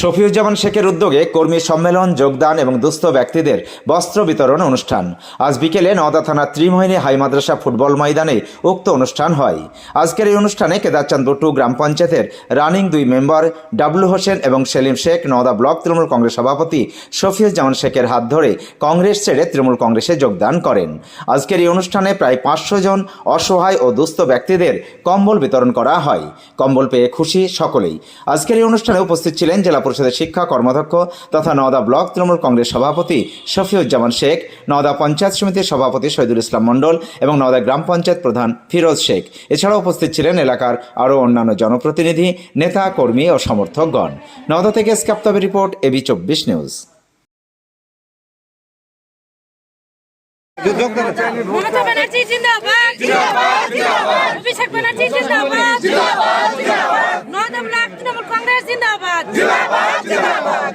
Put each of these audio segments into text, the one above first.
শফিউজ্জামান শেখের উদ্যোগে কর্মী সম্মেলন, যোগদান এবং দুস্থ ব্যক্তিদের বস্ত্র বিতরণ অনুষ্ঠান। আজ বিকেলে নওদা থানার ত্রিমোহিনী হাই মাদ্রাসা ফুটবল ময়দানে উক্ত অনুষ্ঠান হয়। আজকের এই অনুষ্ঠানে কেদারচাঁদ বটু গ্রাম পঞ্চায়েতের রানিং দুই মেম্বার ডাবলু হোসেন এবং সেলিম শেখ নওদা ব্লক তৃণমূল কংগ্রেস সভাপতি শফিউজ্জামান শেখের হাত ধরে কংগ্রেস ছেড়ে তৃণমূল কংগ্রেসে যোগদান করেন। আজকের এই অনুষ্ঠানে প্রায় পাঁচশো জন অসহায় ও দুস্থ ব্যক্তিদের কম্বল বিতরণ করা হয়। কম্বল পেয়ে খুশি সকলেই। আজকের এই অনুষ্ঠানে উপস্থিত ছিলেন জেলা পরিষদের শিক্ষা কর্মাধ্যক্ষ তথা নওদা ব্লক তৃণমূল কংগ্রেস সভাপতি শফিউজ্জামান শেখ নওদা পঞ্চায়েত সমিতির সভাপতি শহীদুল ইসলাম মণ্ডল এবং নওদা গ্রাম পঞ্চায়েত প্রধান ফিরোজ শেখ। এছাড়াও উপস্থিত ছিলেন এলাকার আরও অন্যান্য জনপ্রতিনিধি নেতা কর্মী ও সমর্থকগণ। নওদা থেকে স্কাপ্তাবের রিপোর্ট এবি চব্বিশ নিউজ। মমতা ব্যানার্জি জিন্দাবাদ জিন্দাবাদ অভিষেক ব্যানার্জি জিন্দাবাদ জিন্দাবাদ জিন্দাবাদ। জিন্দাবাদ জিন্দাবাদ।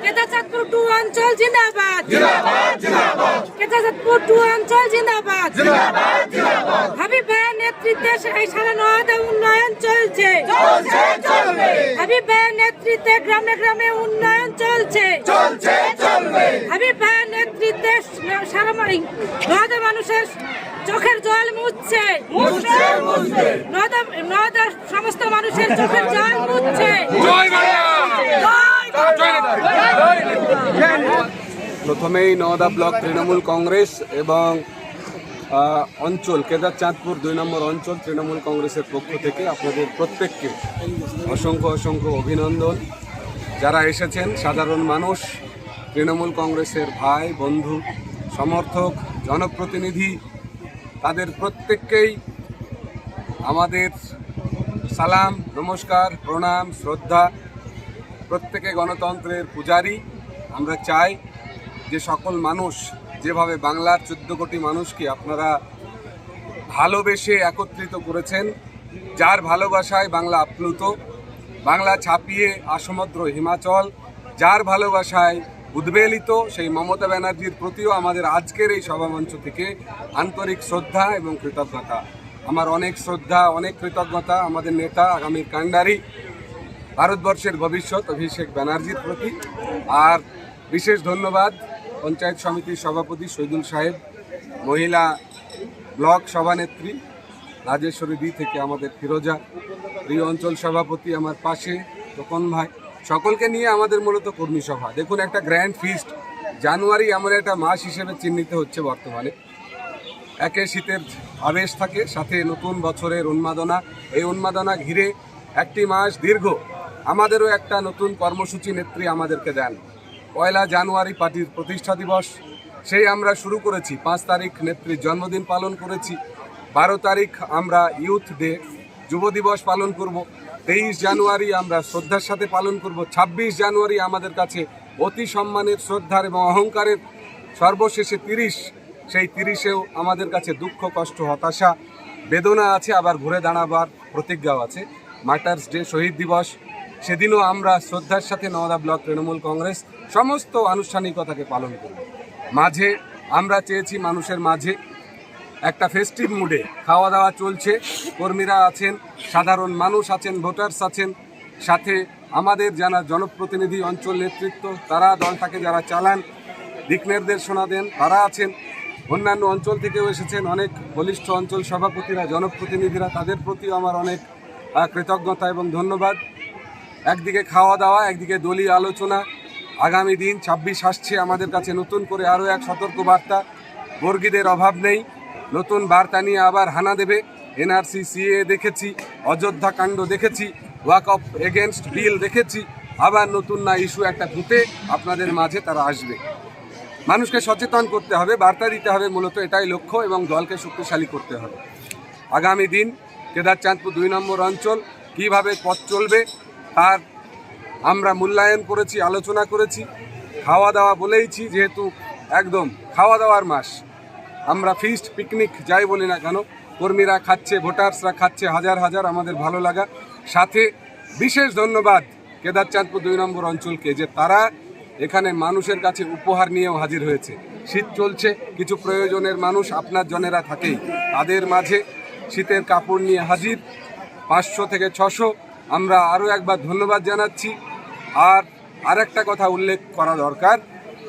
কেদারচাঁদপুর টু অঞ্চল জিন্দাবাদ। জিন্দাবাদ জিন্দাবাদ। কেদারচাঁদপুর টু অঞ্চল জিন্দাবাদ। জিন্দাবাদ জিন্দাবাদ। হাবিব ভাইয়ের নেতৃত্বে এই সারা নওদা উন্নয়ন চলছে। চলছে চলবে। হাবিব ভাইয়ের নেতৃত্বে গ্রামে গ্রামে উন্নয়ন চলছে। চলছে চলবে। হাবিব ভাইয়ের নেতৃত্বে সারা মাই- মানুষের চোখের জল মুছছে। নওদার সমস্ত মানুষের চোখের জল প্রথমেই নওদা ব্লক তৃণমূল কংগ্রেস এবং অঞ্চল কেদারচাঁদপুর দুই নম্বর অঞ্চল তৃণমূল কংগ্রেসের পক্ষ থেকে আপনাদের প্রত্যেককে অসংখ্য অসংখ্য অভিনন্দন। যারা এসেছেন, সাধারণ মানুষ, তৃণমূল কংগ্রেসের ভাই, বন্ধু, সমর্থক, জনপ্রতিনিধি, তাদের প্রত্যেককেই আমাদের সালাম, নমস্কার, প্রণাম, শ্রদ্ধা। প্রত্যেকে গণতন্ত্রের পূজারী। আমরা চাই যে সকল মানুষ যেভাবে বাংলার চোদ্দ কোটি মানুষকে আপনারা ভালোবেসে একত্রিত করেছেন, যার ভালোবাসায় বাংলা আপ্লুত, বাংলা ছাপিয়ে আসমদ্র হিমাচল, যার ভালোবাসায় উদ্বেলিত সেই মমতা ব্যানার্জির প্রতিও আমাদের আজকের এই সভামঞ্চ থেকে আন্তরিক শ্রদ্ধা এবং কৃতজ্ঞতা। আমার অনেক শ্রদ্ধা, অনেক কৃতজ্ঞতা আমাদের নেতা আগামীর কাণ্ডারি, ভারতবর্ষের ভবিষ্যৎ অভিষেক ব্যানার্জির প্রতি। আর বিশেষ ধন্যবাদ পঞ্চায়েত সমিতির সভাপতি শহীদুল সাহেব, মহিলা ব্লক সভানেত্রী রাজেশ্বরী দি থেকে আমাদের ফিরোজা, প্রিয় অঞ্চল সভাপতি আমার পাশে, তোপন ভাই, সকলকে নিয়ে আমাদের মূলত কর্মী সভা। দেখুন, একটা গ্র্যান্ড ফিস্ট। জানুয়ারি এমন একটা মাস হিসেবে চিহ্নিত হচ্ছে বর্তমানে। একে শীতের আবেশ থাকে, সাথে নতুন বছরের উন্মাদনা। এই উন্মাদনা ঘিরে একটি মাস দীর্ঘ। আমাদেরও একটা নতুন কর্মসূচি নেত্রী আমাদেরকে দেন। পয়লা জানুয়ারি পার্টির প্রতিষ্ঠা দিবস। সেই আমরা শুরু করেছি। পাঁচ তারিখ নেত্রীর জন্মদিন পালন করেছি। বারো তারিখ আমরা ইউথ ডে, যুব দিবস পালন করব। তেইশ জানুয়ারি আমরা শ্রদ্ধার সাথে পালন করব। ছাব্বিশ জানুয়ারি আমাদের কাছে অতি সম্মানের, শ্রদ্ধার এবং অহংকারের সর্বশেষে তিরিশ। সেই তিরিশেও আমাদের কাছে দুঃখ, কষ্ট, হতাশা, বেদনা আছে। আবার ঘুরে দাঁড়াবার প্রতিজ্ঞাও আছে। মার্টার্স ডে, শহীদ দিবস সেদিনও আমরা শ্রদ্ধার সাথে নওদা ব্লক তৃণমূল কংগ্রেস সমস্ত আনুষ্ঠানিকতাকে পালন করব। মাঝে আমরা চেয়েছি মানুষের মাঝে একটা ফেস্টিভ মুডে খাওয়া দাওয়া চলছে, কর্মীরা আছেন, সাধারণ মানুষ আছেন ভোটার্স আছেন, সাথে আমাদের যারা জনপ্রতিনিধি অঞ্চল নেতৃত্ব, তারা দলটাকে যারা চালান, দিক নির্দেশনা দেন, তারা আছেন। অন্যান্য অঞ্চল থেকেও এসেছেন অনেক বলিষ্ঠ অঞ্চল সভাপতিরা, জনপ্রতিনিধিরা, তাদের প্রতিও আমার অনেক কৃতজ্ঞতা এবং ধন্যবাদ। একদিকে খাওয়া দাওয়া, একদিকে দলীয় আলোচনা। আগামী দিন ছাব্বিশ আসছে আমাদের কাছে নতুন করে আরও এক সতর্ক বার্তা বর্গীদের অভাব নেই। নতুন বার্তা নিয়ে আবার হানা দেবে। এনআরসি, সিএ দেখেছি, অযোধ্যা কাণ্ড দেখেছি, ওয়াক অফ এগেনস্ট বিল দেখেছি। আবার নতুন না ইস্যু একটা ফুটে আপনাদের মাঝে তারা আসবে। মানুষকে সচেতন করতে হবে, বার্তা দিতে হবে মূলত এটাই লক্ষ্য এবং দলকে শক্তিশালী করতে হবে। আগামী দিন কেদারচাঁদপুর দুই নম্বর অঞ্চল কীভাবে পথ চলবে তার আমরা মূল্যায়ন করেছি, আলোচনা করেছি খাওয়া দাওয়া বলেইছি, যেহেতু একদম খাওয়া দাওয়ার মাস। আমরা ফিস্ট পিকনিক যাই বলি না কেন, কর্মীরা খাচ্ছে ভোটার্সরা খাচ্ছে, হাজার হাজার আমাদের ভালো লাগা। সাথে বিশেষ ধন্যবাদ কেদারচাঁদপুর দুই নম্বর অঞ্চলকে, যে তারা এখানে মানুষের কাছে উপহার নিয়েও হাজির হয়েছে। শীত চলছে, কিছু প্রয়োজনের মানুষ আপনার জনেরা থাকেই। তাদের মাঝে শীতের কাপড় নিয়ে হাজির, পাঁচশো থেকে ছশো আমরা আরও একবার ধন্যবাদ জানাচ্ছি। আর আর একটা কথা উল্লেখ করা দরকার,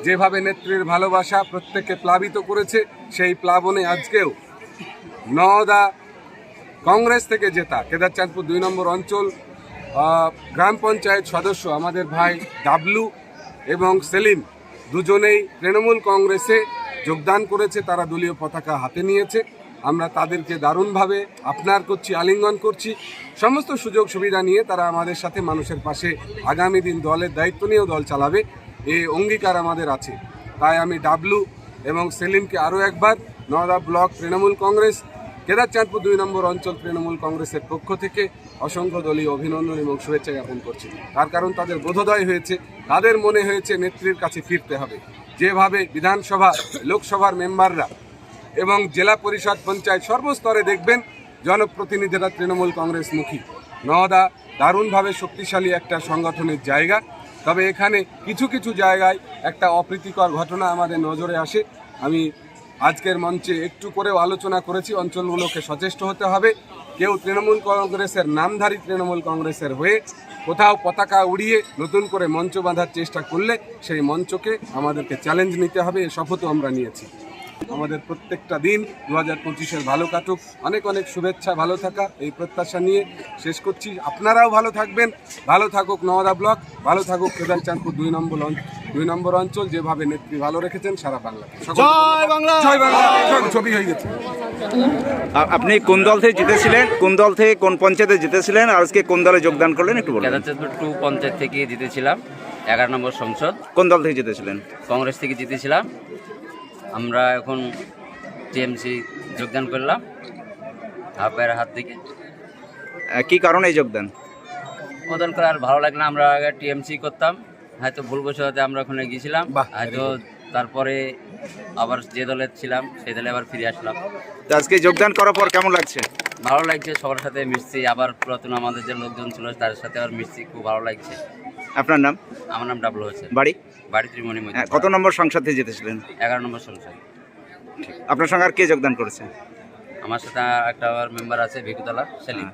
যেভাবে নেত্রীর ভালোবাসা প্রত্যেককে প্লাবিত করেছে, সেই প্লাবনে আজকেও নওদা কংগ্রেস থেকে জেতা। কেদারচাঁদপুর দুই নম্বর অঞ্চল গ্রাম পঞ্চায়েত সদস্য আমাদের ভাই ডাবলু এবং সেলিম দুজনেই তৃণমূল কংগ্রেসে যোগদান করেছে, তারা দলীয় পতাকা হাতে নিয়েছে। আমরা তাদেরকে দারুণভাবে আপনার করছি, আলিঙ্গন করছি। সমস্ত সুযোগ সুবিধা নিয়ে তারা আমাদের সাথে মানুষের পাশে আগামী দিন দলের দায়িত্ব নিয়েও দল চালাবে। এ অঙ্গীকার আমাদের আছে। তাই আমি ডাবলু এবং সেলিমকে আরও একবার নওদা ব্লক তৃণমূল কংগ্রেস কেদারচাঁদপুর দুই নম্বর অঞ্চল তৃণমূল কংগ্রেসের পক্ষ থেকে অসংখ্য দলীয় অভিনন্দন এবং শুভেচ্ছা জ্ঞাপন করছি। তার কারণ তাদের বোধোদয় হয়েছে, তাদের মনে হয়েছে নেত্রীর কাছে ফিরতে হবে। যেভাবে বিধানসভা, লোকসভার মেম্বাররা এবং জেলা পরিষদ পঞ্চায়েত সর্বস্তরে দেখবেন জনপ্রতিনিধিরা তৃণমূল কংগ্রেস মুখী। নওদা দারুণভাবে শক্তিশালী একটা সংগঠনের জায়গা। তবে এখানে কিছু কিছু জায়গায় একটা অপ্রীতিকর ঘটনা আমাদের নজরে আসে। আমি আজকের মঞ্চে একটু করেও আলোচনা করেছি, অঞ্চলগুলোকে সচেষ্ট হতে হবে। কেউ তৃণমূল কংগ্রেসের নামধারী তৃণমূল কংগ্রেসের হয়ে কোথাও পতাকা উড়িয়ে নতুন করে মঞ্চ বাঁধার চেষ্টা করলে সেই মঞ্চকে আমাদেরকে চ্যালেঞ্জ নিতে হবে, এ শপথও আমরা নিয়েছি। আমাদের প্রত্যেকটা দিন দু হাজার পঁচিশের ভালো কাটুক। অনেক অনেক শুভেচ্ছা ভালো থাকা এই প্রত্যাশা নিয়ে শেষ করছি। আপনারাও ভালো থাকবেন। ভালো থাকুক নওদা ব্লক ভালো থাকুক কেদারচাঁদপুর দুই নম্বর অঞ্চল দুই নম্বর অঞ্চল যেভাবে নেত্রী ভালো রেখেছেন সারা বাংলাতে জয় বাংলা। জয় বাংলা। ছবি হয়ে গেছে। আপনি কোন দল থেকে জিতেছিলেন? কোন দল থেকে কোন পঞ্চায়েতে জিতেছিলেন? আর আজকে কোন দলে যোগদান করলেন? একটু বলুন। কেদারচাঁদপুর টু পঞ্চায়েত থেকে জিতেছিলাম। এগারো নম্বর সংসদ। কোন দল থেকে জিতেছিলেন? কংগ্রেস থেকে জিতেছিলাম। আমরা এখন টিএমসি যোগদান করলাম হাফের হাত থেকে। কি কারণে এই যোগদান? বদল করে আর ভালো লাগল না। আমরা আগে টিএমসি করতাম হয়তো ভুল আমরা ওখানে গিয়েছিলাম হয়তো তারপরে আবার যে দলে ছিলাম সেই দলে আবার ফিরে আসলাম। তো আজকে যোগদান করার পর কেমন লাগছে? ভালো লাগছে সবার সাথে মিশছি আবার পুরাতন আমাদের যে লোকজন ছিল তাদের সাথে আবার মিশছি খুব ভালো লাগছে। আপনার নাম? আমার নাম ডাবলু হয়েছে বাড়ি? বাড়ি ত্রিমণি হ্যাঁ, কত নম্বর সংসদ থেকে জিতেছিলেন? এগারো নম্বর সংসদ। আপনার সঙ্গে আর কে যোগদান করেছে? আমার সাথে একটা মেম্বার আছে ভিকুতলা সেলিম।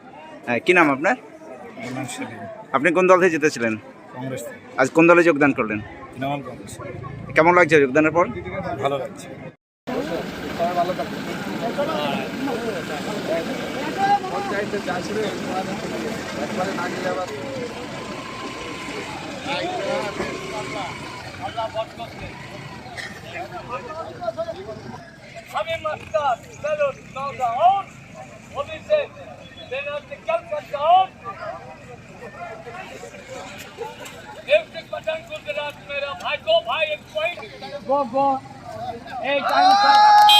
হ্যাঁ, কি নাম আপনার? আপনি কোন দল থেকে জিতেছিলেন আজ কোন দলে যোগদান করলেন? কেমন লাগছে যোগদানের পর? যা ছিল हमें मस्का चलो नौदा और अभी से देना से कल करता और एक से पतंग गुजरात मेरा भाई दो भाई एक पॉइंट गो गो एक टाइम तक